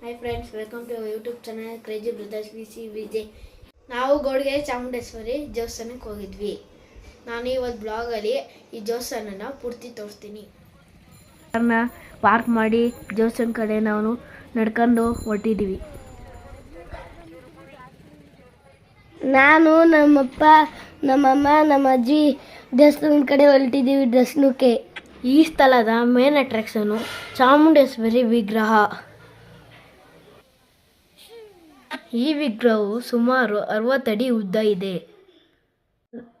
Hi friends welcome to YouTube channel crazy brothers V C Vijay ನಾವು ಗೋಡ್ಗೆ ಚಾಮುಂಡೇಶ್ವರಿ ದೇವಸ್ಥಾನಕ್ಕೆ ಹೋಗಿದ್ವಿ. ನಾನು ಇವತ್ತು ಬ್ಲಾಗಲ್ಲಿ ಈ ದೇವಸ್ಥಾನನ ಪೂರ್ತಿ ತೋರಿಸ್ತೀನಿ. ಪಾರ್ಕ್ ಮಾಡಿ ದೇವಸ್ಥಾನ ಕಡೆ ನಾವು ನಡ್ಕೊಂಡು ಹೊಟ್ಟಿದ್ದೀವಿ ನಾನು ನಮ್ಮಪ್ಪ ನಮ್ಮಮ್ಮ ನಮ್ಮ ಅಜ್ಜಿ ದೇವಸ್ಥಾನದ ಕಡೆ ಹೊರಟಿದ್ದೀವಿ ದರ್ಶನಕ್ಕೆ ಈ ಸ್ಥಳದ ಮೇನ್ ಅಟ್ರಾಕ್ಷನು ಚಾಮುಂಡೇಶ್ವರಿ ವಿಗ್ರಹ. ಈ ವಿಗ್ರಹವು ಸುಮಾರು ಅರವತ್ತಡಿ ಉದ್ದ ಇದೆ.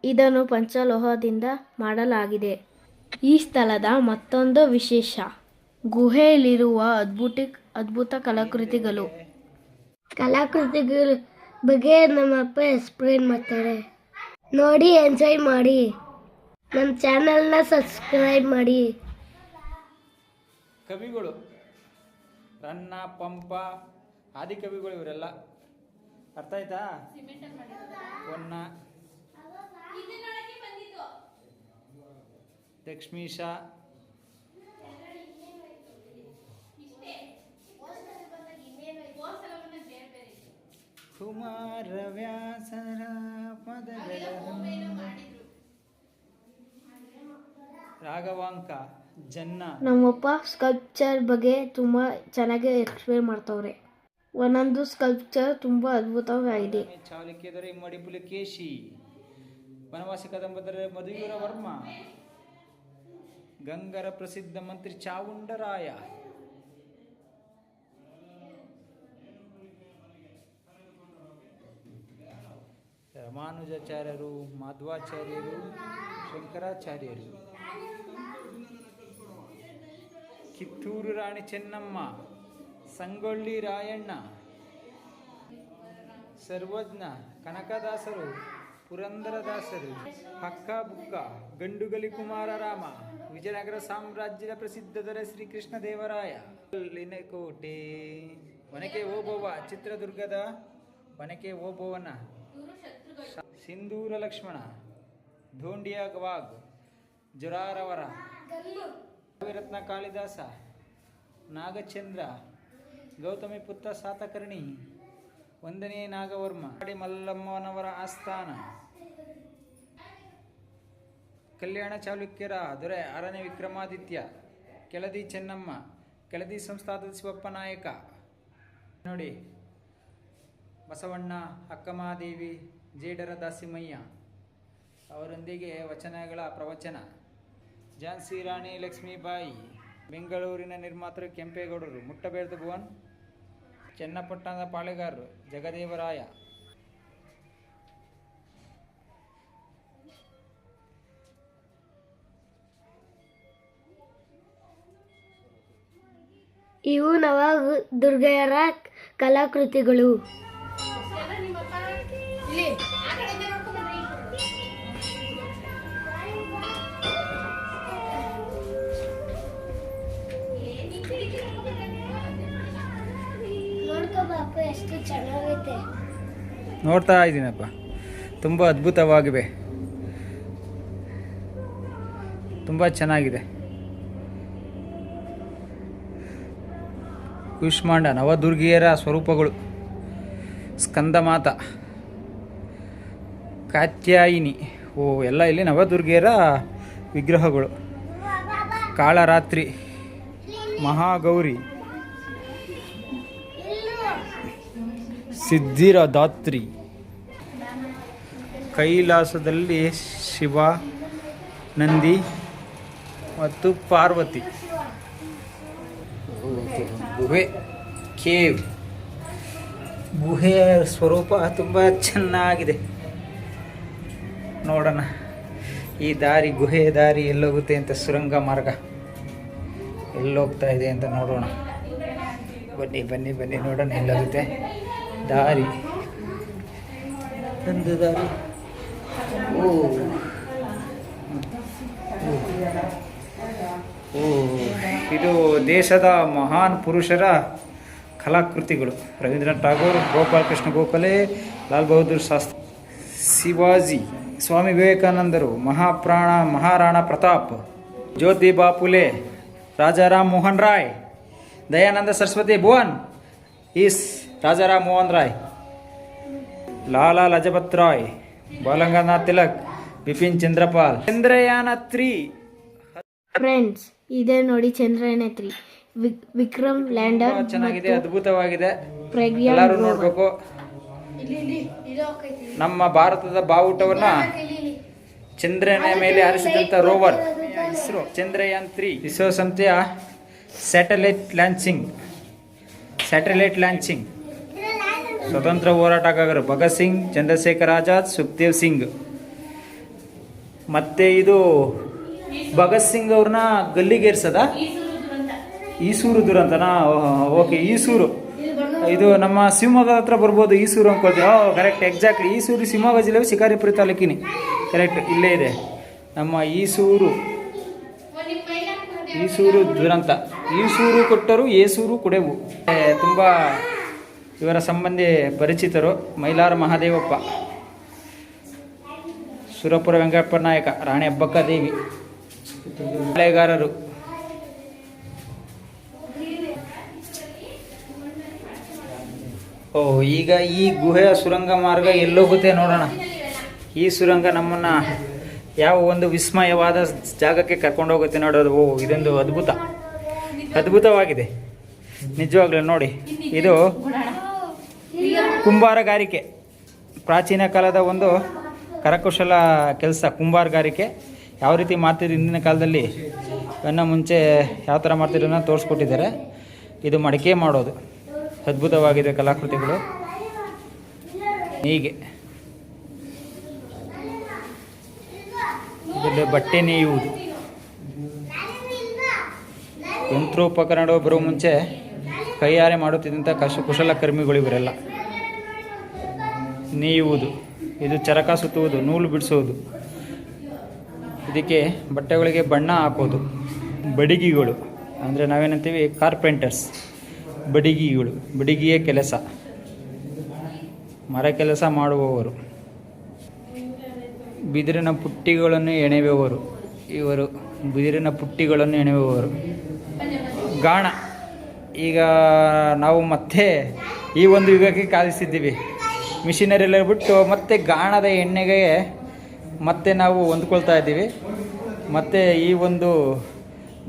ಇದನ್ನು ಪಂಚಲೋಹದಿಂದ ಮಾಡಲಾಗಿದೆ. ಈ ಸ್ಥಳದ ಮತ್ತೊಂದು ವಿಶೇಷ ಗುಹೆಯಲ್ಲಿರುವ ಅದ್ಭುತ ಅದ್ಭುತ ಕಲಾಕೃತಿಗಳು. ಕಲಾಕೃತಿಗಳ ಬಗ್ಗೆ ನಮ್ಮಪ್ಪ ಎಕ್ಸ್ಪ್ಲೇನ್ ಮಾಡ್ತಾರೆ. ನೋಡಿ ಎಂಜಾಯ್ ಮಾಡಿ. ನಮ್ಮ ಚಾನಲ್ನ ಸಬ್ಸ್ಕ್ರೈಬ್ ಮಾಡಿ. ಕವಿಗಳು ರನ್ನ ಪಂಪ ಆದಿಕವಿಗಳು ಇವರೆಲ್ಲ ಅರ್ಥ ಆಯ್ತಾ? ಹೊನ್ನ ಲಕ್ಷ್ಮೀಶ ಕುಮಾರವ್ಯಾಸರ ಪದಗಳ ರಾಘವಾಂಕ, ಜನ್ನ. ನಮ್ಮಪ್ಪ ಸ್ಕಲ್ಪ್ಚರ್ ಬಗ್ಗೆ ತುಂಬ ಚೆನ್ನಾಗಿ ಎಕ್ಸ್ಪ್ಲೇನ್ ಮಾಡ್ತವ್ರೆ. ಒಂದೊಂದು ಸ್ಕಲ್ಪ್ಚರ್ ತುಂಬ ಅದ್ಭುತವಾಗಿದೆ ಚಾಲುಕ್ಯ ದೊರೆ ಮಡಿಪುಲಿಕೇಶಿ ವನವಾಸಿ ಕದಂಬದರ ಮಧುವೀರ ವರ್ಮ ಗಂಗರ ಪ್ರಸಿದ್ಧ ಮಂತ್ರಿ ಚಾವುಂಡರಾಯ ರಾಮಾನುಜಾಚಾರ್ಯರು ಮಾಧ್ವಾಚಾರ್ಯರು ಶಂಕರಾಚಾರ್ಯರು ಕಿತ್ತೂರು ರಾಣಿ ಚೆನ್ನಮ್ಮ ಸಂಗೊಳ್ಳಿ ರಾಯಣ್ಣ. ಸರ್ವಜ್ಞ ಕನಕದಾಸರು ಪುರಂದರದಾಸರು ಹಕ್ಕ ಬುಕ್ಕ ಗಂಡುಗಲಿ ಕುಮಾರರಾಮ ವಿಜಯನಗರ ಸಾಮ್ರಾಜ್ಯದ ಪ್ರಸಿದ್ಧ ದೊರೆ ಶ್ರೀಕೃಷ್ಣ ದೇವರಾಯ ಲಿನಕೋಟೆ ಒನಕೆ ಓಬವ್ವ ಚಿತ್ರದುರ್ಗದ ಒನಕೆ ಓಬವ್ವನ. ಸಿಂಧೂರ ಲಕ್ಷ್ಮಣ ಧೋಂಡಿಯ ಗವಾಗ್ ಜುರಾರವರ. ರತ್ನ ಕಾಳಿದಾಸ ನಾಗಚಂದ್ರ ಗೌತಮಿ ಪುತ್ರ ಸಾತಕರ್ಣಿ ಒಂದನೇ ನಾಗವರ್ಮ ಕಾಡಿ ಮಲ್ಲಮ್ಮನವರ ಆಸ್ಥಾನ. ಕಲ್ಯಾಣ ಚಾಲುಕ್ಯರ ದೊರೆ ಆರನೇ ವಿಕ್ರಮಾದಿತ್ಯ, ಕೆಳದಿ ಚೆನ್ನಮ್ಮ, ಕೆಳದಿ ಸಂಸ್ಥಾದ ಶಿವಪ್ಪ ನಾಯಕ. ನೋಡಿ, ಬಸವಣ್ಣ ಅಕ್ಕಮಾದೇವಿ ಜೇಡರ ದಾಸಿಮಯ್ಯ ಅವರೊಂದಿಗೆ ವಚನಗಳ ಪ್ರವಚನ. ಝಾನ್ಸಿ ರಾಣಿ ಲಕ್ಷ್ಮೀಬಾಯಿ, ಬೆಂಗಳೂರಿನ ನಿರ್ಮಾತೃ ಕೆಂಪೇಗೌಡರು ಮುಟ್ಟಬೇಡದ ಭುವನ್ ಚನ್ನಪಟ್ಟಣದ ಪಾಳೆಗಾರರು ಜಗದೇವರಾಯ. ಇವು ನವ ದುರ್ಗೆಯರ ಕಲಾಕೃತಿಗಳು. ನೋಡ್ತಾ ಇದ್ದೀನಪ್ಪ. ತುಂಬ ಅದ್ಭುತವಾಗಿವೆ. ತುಂಬ ಚೆನ್ನಾಗಿದೆ. ಕುಷ್ಮಾಂಡ, ನವದುರ್ಗಿಯರ ಸ್ವರೂಪಗಳು. ಸ್ಕಂದಮಾತ. ಕಾತ್ಯಾಯಿನಿ. ಓ, ಎಲ್ಲ ಇಲ್ಲಿ ನವದುರ್ಗಿಯರ ವಿಗ್ರಹಗಳು. ಕಾಳರಾತ್ರಿ. ಮಹಾಗೌರಿ. ಸಿದ್ಧಿರ ದಾತ್ರಿ. ಕೈಲಾಸದಲ್ಲಿ ಶಿವ ನಂದಿ ಮತ್ತು ಪಾರ್ವತಿ. ಗುಹೆ ಕೇವ್. ಗುಹೆಯ ಸ್ವರೂಪ ತುಂಬ ಚೆನ್ನಾಗಿದೆ. ನೋಡೋಣ. ಈ ದಾರಿ ಗುಹೆಯ ದಾರಿ ಎಲ್ಲೋಗುತ್ತೆ ಅಂತ ಸುರಂಗ ಮಾರ್ಗ. ಎಲ್ಲೋಗ್ತಾ ಇದೆ ಅಂತ ನೋಡೋಣ. ಬನ್ನಿ ಬನ್ನಿ ಬನ್ನಿ ನೋಡೋಣ ಎಲ್ಲೋಗುತ್ತೆ. ದಾರಿ. ಒಂದು ದಾರಿ. ಓ. ಓ. ಇದು ದೇಶದ ಮಹಾನ್ ಪುರುಷರ ಕಲಾಕೃತಿಗಳು. ರವೀಂದ್ರನಾಥ್ ಟಾಗೋರ್ ಗೋಪಾಲಕೃಷ್ಣ ಗೋಖಲೆ ಲಾಲ್ ಬಹದ್ದೂರ್ ಶಾಸ್ತ್ರಿ ಶಿವಾಜಿ ಸ್ವಾಮಿ ವಿವೇಕಾನಂದರು ಮಹಾಪ್ರಾಣ Maharana Pratap Jyoti Bapule Rajaram Mohan Roy Dayananda Saraswati Bhuvan is Rajaram Mohan Roy Lala Lajpat Rai Balanganath Tilak Bipin Chandrapal. Chandrayaan three. Friends ಇದೇ ನೋಡಿ ಚಂದ್ರಯಾನ ತ್ರೀ. ವಿಕ್ರಮ್ ಲ್ಯಾಂಡರ್ ಚೆನ್ನಾಗಿದೆ ಅದ್ಭುತವಾಗಿದೆ. ಎಲ್ಲರೂ ನೋಡಬೇಕು. ನಮ್ಮ ಭಾರತದ ಬಾವುಟವನ್ನ ಚಂದ್ರನ ಮೇಲೆ ಹಾರಿಸಿದಂಥ ರೋವರ್. ಇಸ್ರೋ ಚಂದ್ರಯಾನ್ ತ್ರೀ. ಇಸ್ರೋ ಸಂಸ್ಥೆಯ ಸ್ಯಾಟಲೈಟ್ ಲಾಂಚಿಂಗ್ ಸ್ಯಾಟಲೈಟ್ ಲಾಂಚಿಂಗ್ ಸ್ವತಂತ್ರ ಹೋರಾಟಗಾರರು ಭಗತ್ ಸಿಂಗ್ ಚಂದ್ರಶೇಖರ್ ಆಜಾದ್ ಸುಖದೇವ್ ಸಿಂಗ್ ಮತ್ತೆ ಇದು ಭಗತ್ ಸಿಂಗ್ ಅವ್ರನ್ನ ಗಲ್ಲಿಗೇರ್ಸದ? ಈಸೂರು ದುರಂತನಾ? ಓಕೆ, ಈಸೂರು. ಇದು ನಮ್ಮ ಶಿವಮೊಗ್ಗ ಹತ್ರ ಬರ್ಬೋದು ಈಸೂರು ಅನ್ಕೊಳ್ತೀವಿ. Oh correct exactly Isuru Shivamogga ಜಿಲ್ಲೆ ಶಿಕಾರಿಪುರ ತಾಲೂಕಿನಿ. ಕರೆಕ್ಟ್ ಇಲ್ಲೇ ಇದೆ. ನಮ್ಮ ಈಸೂರು. ಈಸೂರು ದುರಂತ. ಈಸೂರು ಕೊಟ್ಟರು ಏಸೂರು ಕೊಡೆವು. ತುಂಬ ಇವರ ಸಂಬಂಧಿ ಪರಿಚಿತರು ಮೈಲಾರ ಮಹಾದೇವಪ್ಪ, ಸುರಪುರ ವೆಂಕಟಪ್ಪ ನಾಯಕ, ರಾಣಿ ಅಬ್ಬಕ್ಕ ದೇವಿ ಕಲೆಗಾರರು ಓ, ಈಗ ಈ ಗುಹೆಯ ಸುರಂಗ ಮಾರ್ಗ ಎಲ್ಲೋಗುತ್ತೆ ನೋಡೋಣ. ಈ ಸುರಂಗ ನಮ್ಮನ್ನ ಯಾವ ಒಂದು ವಿಸ್ಮಯವಾದ ಜಾಗಕ್ಕೆ ಕರ್ಕೊಂಡು ಹೋಗುತ್ತೆ ನೋಡೋದು. ಓ, ಇದೊಂದು ಅದ್ಭುತ. ಅದ್ಭುತವಾಗಿದೆ. ನಿಜವಾಗ್ಲೂ ನೋಡಿ, ಇದು ಕುಂಬಾರಗಾರಿಕೆ. ಪ್ರಾಚೀನ ಕಾಲದ ಒಂದು ಕರಕುಶಲ ಕೆಲಸ, ಕುಂಬಾರಗಾರಿಕೆ. ಯಾವ ರೀತಿ ಮಾಡ್ತಿದ್ರು ಹಿಂದಿನ ಕಾಲದಲ್ಲಿ? ಅನ್ನ ಮುಂಚೆ ಯಾವ ಥರ ಮಾಡ್ತಿದ್ರು ಅನ್ನೋದು ತೋರಿಸ್ಕೊಟ್ಟಿದ್ದಾರೆ. ಇದು ಮಡಿಕೆ ಮಾಡೋದು. ಅದ್ಭುತವಾಗಿದೆ ಕಲಾಕೃತಿಗಳು. ಹೀಗೆ. ಇದರಲ್ಲಿ ಬಟ್ಟೆ ನೇಯುವುದು. ಯಂತ್ರೋಪಕರಣಗಳು ಬರೋ ಮುಂಚೆ ಕೈಯಾರೆ ಮಾಡುತ್ತಿದ್ದಂಥ ಕಶ ಕುಶಲಕರ್ಮಿಗಳು ಇವರೆಲ್ಲ. ನೇಯುವುದು, ಇದು ಚರಕ ಸುತ್ತುವುದು, ನೂಲು ಬಿಡಿಸೋದು. ಇದಕ್ಕೆ ಬಟ್ಟೆಗಳಿಗೆ ಬಣ್ಣ ಹಾಕೋದು. ಬಡಿಗಿಗಳು, ಅಂದರೆ ನಾವೇನಂತೀವಿ ಕಾರ್ಪೆಂಟರ್ಸ್ ಬಡಿಗಿಗಳು, ಬಡಿಗಿಯ ಕೆಲಸ. ಮರ ಕೆಲಸ ಮಾಡುವವರು. ಬಿದಿರಿನ ಪುಟ್ಟಿಗಳನ್ನು ಎಣೆಯುವವರು. ಇವರು ಬಿದಿರಿನ ಪುಟ್ಟಿಗಳನ್ನು ಎಣೆಯುವವರು. ಗಾಣ. ಈಗ ನಾವು ಮತ್ತೆ ಈ ಒಂದು ಯುಗಕ್ಕೆ ಕಾಲಿಸಿದ್ದೀವಿ. ಮಿಷಿನರಿಲ್ಲ ಬಿಟ್ಟು ಮತ್ತೆ ಗಾಣದ ಎಣ್ಣೆಗೆ ಮತ್ತೆ ನಾವು ಹೊಂದ್ಕೊಳ್ತಾ ಇದ್ದೀವಿ. ಮತ್ತು ಈ ಒಂದು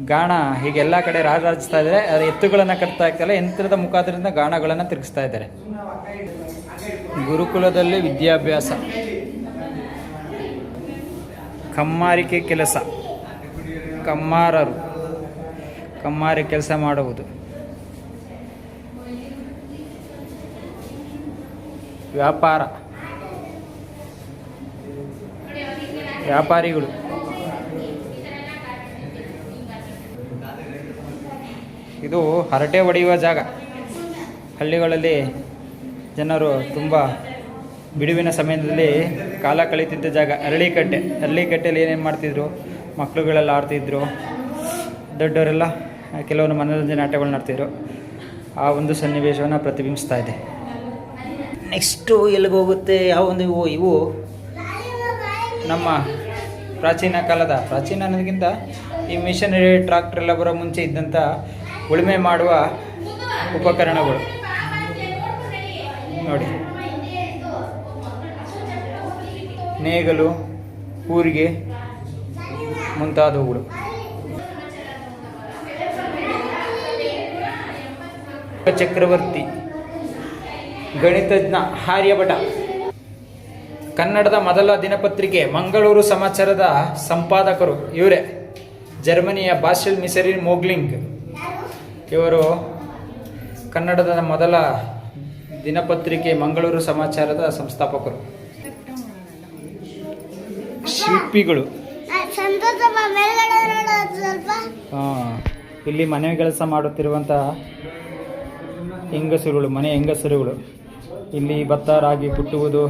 ಗಾಣ ಹೀಗೆಲ್ಲ ಕಡೆ ರಾಜರಾಜಿಸ್ತಾ ಇದ್ದಾರೆ. ಅದು ಎತ್ತುಗಳನ್ನು ಕಟ್ತಾ ಇರ್ತಲ್ಲ, ಯಂತ್ರದ ಮುಖಾಂತರದಿಂದ ಗಾಣಗಳನ್ನು ತಿರುಗಿಸ್ತಾ ಇದ್ದಾರೆ. ಗುರುಕುಲದಲ್ಲಿ ವಿದ್ಯಾಭ್ಯಾಸ. ಕಮ್ಮಾರಿಕೆ ಕೆಲಸ. ಕಮ್ಮಾರರು. ಕಮ್ಮಾರಿ ಕೆಲಸ ಮಾಡುವುದು. ವ್ಯಾಪಾರ. ವ್ಯಾಪಾರಿಗಳು. ಇದು ಹರಟೆ ಹೊಡೆಯುವ ಜಾಗ. ಹಳ್ಳಿಗಳಲ್ಲಿ ಜನರು ತುಂಬ ಬಿಡುವಿನ ಸಮಯದಲ್ಲಿ ಕಾಲ ಕಳೀತಿದ್ದ ಜಾಗ. ಅರಳಿಕಟ್ಟೆ. ಅರಳಿಕಟ್ಟೆಯಲ್ಲಿ ಏನೇನು ಮಾಡ್ತಿದ್ರು? ಮಕ್ಕಳುಗಳೆಲ್ಲ ಆಡ್ತಿದ್ರು. ದೊಡ್ಡವರೆಲ್ಲ ಕೆಲವೊಂದು ಮನೋರಂಜನೆ ಆಟಗಳು ನಡೆತಿದ್ರು. ಆ ಒಂದು ಸನ್ನಿವೇಶವನ್ನು ಪ್ರತಿಬಿಂಬಿಸ್ತಾ ಇದೆ. ನೆಕ್ಸ್ಟು ಎಲ್ಲಿಗೆ ಹೋಗುತ್ತೆ? ಯಾವ ಒಂದು ಇವು ಇವು ನಮ್ಮ ಪ್ರಾಚೀನ ಕಾಲದ, ಪ್ರಾಚೀನ ಅನ್ನೋದಕ್ಕಿಂತ ಈ ಮಿಷನರಿ ಟ್ರಾಕ್ಟರ್ ಎಲ್ಲ ಬರೋ ಮುಂಚೆ ಇದ್ದಂಥ ಉಳುಮೆ ಮಾಡುವ ಉಪಕರಣಗಳು. ನೋಡಿ. ನೇಗಲು, ಕೂರಿಗೆ ಮುಂತಾದವುಗಳು. ಚಕ್ರವರ್ತಿ ಗಣಿತಜ್ಞ ಆರ್ಯಭಟ ಕನ್ನಡದ ಮೊದಲ ದಿನಪತ್ರಿಕೆ ಮಂಗಳೂರು ಸಮಾಚಾರದ ಸಂಪಾದಕರು ಇವರೇ. ಜರ್ಮನಿಯ ಬಾಷೆಲ್ ಮಿಸರಿನ್ ಮೋಗ್ಲಿಂಗ್. ಇವರು ಕನ್ನಡದ ಮೊದಲ ದಿನಪತ್ರಿಕೆ ಮಂಗಳೂರು ಸಮಾಚಾರದ ಸಂಸ್ಥಾಪಕರು. ಶಿಲ್ಪಿಗಳು. ಇಲ್ಲಿ ಮನೆ ಕೆಲಸ ಮಾಡುತ್ತಿರುವಂತಹ ಹೆಂಗಸರುಗಳು ಮನೆ ಹೆಂಗಸರುಗಳು ಇಲ್ಲಿ ಭತ್ತ ರಾಗಿ ಕುಟ್ಟುವುದು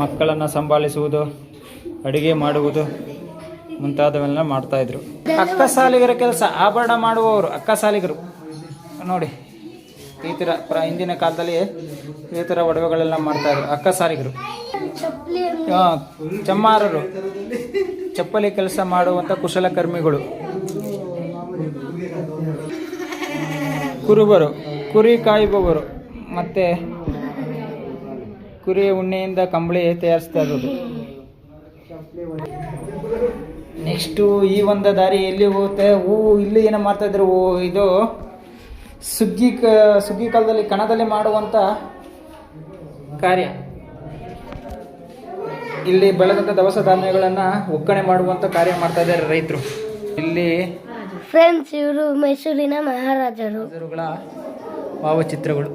ಮಕ್ಕಳನ್ನು ಸಂಭಾಳಿಸುವುದು, ಅಡುಗೆ ಮಾಡುವುದು ಮುಂತಾದವೆಲ್ಲ ಮಾಡ್ತಾಯಿದ್ರು ಅಕ್ಕ ಸಾಲಿಗರ ಕೆಲಸ, ಆಭರಣ ಮಾಡುವವರು, ಅಕ್ಕ ಸಾಲಿಗರು. ನೋಡಿ ಈ ಥರ ಪ್ರ, ಹಿಂದಿನ ಕಾಲದಲ್ಲಿ ಈ ಥರ ಒಡವೆಗಳೆಲ್ಲ ಮಾಡ್ತಾಯಿದ್ರು ಅಕ್ಕ ಸಾಲಿಗರು. ಚಮ್ಮಾರರು. ಚಪ್ಪಲಿ ಕೆಲಸ ಮಾಡುವಂಥ ಕುಶಲಕರ್ಮಿಗಳು. ಕುರುಬರು. ಕುರಿ ಕಾಯುವವರು. ಮತ್ತು ಕುರಿ ಉಣ್ಣೆಯಿಂದ ಕಂಬಳಿ ತಯಾರಿಸ್ತಾ ಇರೋದು. ನೆಕ್ಸ್ಟು ಈ ಒಂದು ದಾರಿ ಎಲ್ಲಿ ಹೋಗುತ್ತೆ? ಹೂ ಇಲ್ಲಿ ಏನೋ ಮಾಡ್ತಾ ಇದ್ರು. ಓ ಇದು ಸುಗ್ಗಿ ಕ ಸುಗ್ಗಿ ಕಾಲದಲ್ಲಿ ಕಣದಲ್ಲಿ ಮಾಡುವಂಥ ಕಾರ್ಯ. ಇಲ್ಲಿ ಬೆಳೆದಂಥ ದವಸ ಧಾನ್ಯಗಳನ್ನು ಒಕ್ಕಣೆ ಮಾಡುವಂಥ ಕಾರ್ಯ ಮಾಡ್ತಾ ಇದ್ದಾರೆ ರೈತರು. ಇಲ್ಲಿ ಫ್ರೆಂಡ್ಸ್ ಇವರು ಮೈಸೂರಿನ ಮಹಾರಾಜರು. ಹೆಸರುಗಳ ಭಾವಚಿತ್ರಗಳು.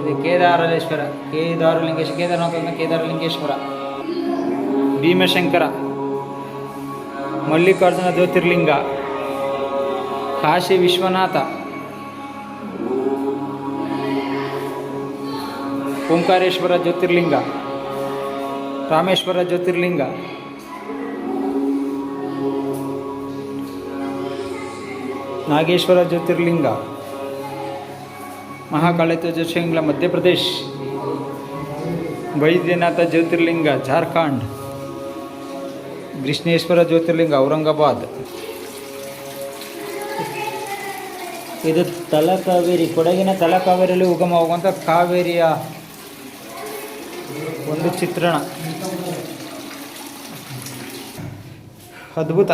ಇದು ಕೇದಾರಲಿಂಗೇಶ್ವರ ಕೇದಾರಲಿಂಗೇಶ್ವರ ಕೇದಾರನಾಥ ಕೇದಾರಲಿಂಗೇಶ್ವರ. ಭೀಮಶಂಕರ, ಮಲ್ಲಿಕಾರ್ಜುನ ಜ್ಯೋತಿರ್ಲಿಂಗ, ಕಾಶಿ ವಿಶ್ವನಾಥ ಓಂಕಾರೇಶ್ವರ ಜ್ಯೋತಿರ್ಲಿಂಗ, ರಾಮೇಶ್ವರ ಜ್ಯೋತಿರ್ಲಿಂಗ. ನಾಗೇಶ್ವರ ಜ್ಯೋತಿರ್ಲಿಂಗ ಮಹಾಕಾಳೇಶ್ವರ ಜ್ಯೋತಿರ್ಲಿಂಗ, ಮಧ್ಯಪ್ರದೇಶ್, ವೈದ್ಯನಾಥ ಜ್ಯೋತಿರ್ಲಿಂಗ, ಜಾರ್ಖಂಡ್, ಕೃಷ್ಣೇಶ್ವರ ಜ್ಯೋತಿರ್ಲಿಂಗ, ಔರಂಗಾಬಾದ್. ಇದು ತಲಕಾವೇರಿ, ಕೊಡಗಿನ ತಲಕಾವೇರಿಯಲ್ಲಿ ಉಗಮವಾಗುವಂಥ ಕಾವೇರಿಯ ಒಂದು ಚಿತ್ರಣ. ಅದ್ಭುತ.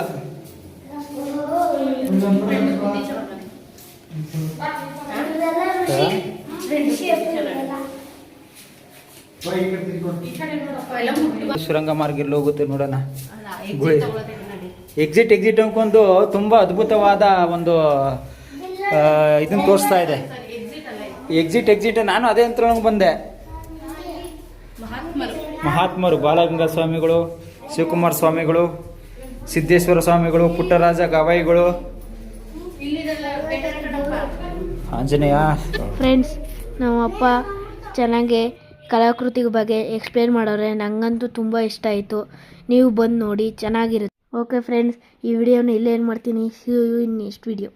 ಸುರಂಗ ಮಾರ್ಗ ಇಲ್ಲಿ ಹೋಗುತ್ತೆ ನೋಡೋಣ. ಗುಳಿ ಎಕ್ಸಿಟ್ ಎಕ್ಸಿಟ್ ಅನ್ಕೊಂಡು ತುಂಬಾ ಅದ್ಭುತವಾದ ಒಂದು ಇದನ್ನ ತೋರಿಸ್ತಾ ಇದೆ. ಎಕ್ಸಿಟ್ ಎಕ್ಸಿಟ್ ನಾನು ಅದೇ ಅಂತ ಬಂದೆ. ಮಹಾತ್ಮರು ಬಾಲಗಂಗಾ ಸ್ವಾಮಿಗಳು ಶಿವಕುಮಾರ ಸ್ವಾಮಿಗಳು ಸಿದ್ದೇಶ್ವರ ಸ್ವಾಮಿಗಳು ಪುಟ್ಟರಾಜ ಗವಾಯಿಗಳು ಆಂಜನೇಯ. ಫ್ರೆಂಡ್ಸ್ ನಮ್ಮ ಅಪ್ಪ ಚೆನ್ನಾಗಿ ಕಲಾಕೃತಿ ಬಗ್ಗೆ ಎಕ್ಸ್ಪ್ಲೇನ್ ಮಾಡೋರೆ. ನನಗಂತೂ ತುಂಬ ಇಷ್ಟ ಆಯಿತು. ನೀವು ಬಂದು ನೋಡಿ, ಚೆನ್ನಾಗಿರುತ್ತೆ. ಓಕೆ ಫ್ರೆಂಡ್ಸ್ ಈ ವಿಡಿಯೋನ ಇಲ್ಲೇ ಏನು ಮಾಡ್ತೀನಿ? See you in next video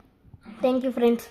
thank you friends